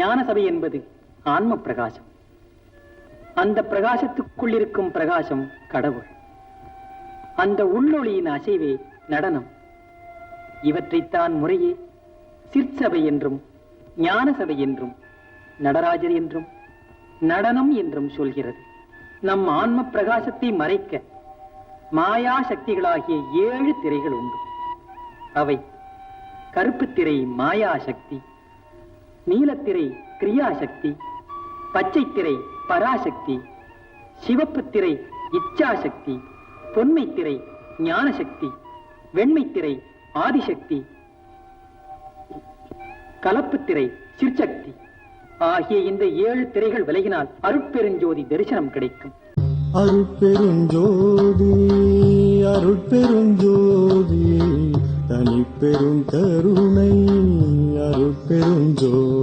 ஞான சபை என்பது ஆன்ம பிரகாசம் அந்த பிரகாசத்துக்குள் இருக்கும் பிரகாசம் கடவுள். அந்த உள்ளொளியின் அசைவே நடனம். இவற்றைத்தான் முறையே சிற்சபை என்றும் ஞான சபை என்றும் நடராஜர் என்றும் நடனம் என்றும் சொல்கிறது. நம் ஆன்ம பிரகாசத்தை மறைக்க மாயா சக்திகளாகிய ஏழு திரைகள் உண்டு. அவை கருப்பு திரை மாயா சக்தி நீலத்திரை கிரியா சக்தி பச்சை திரை பராசக்தி சிவப்பு திரை இச்சா சக்தி பொன்மை திரை சக்தி வெண்மை திரை ஆதிசக்தி கலப்பு திரை சிற்சக்தி ஆகிய இந்த ஏழு திரைகள் விலகினால் அருட்பெருஞ்சோதி தரிசனம் கிடைக்கும். அருட்பெருஞ்சோதி அருட்பெருஞ்சோதி தனிப்பெரும் கருணை அருட்பெருஞ்சோதி.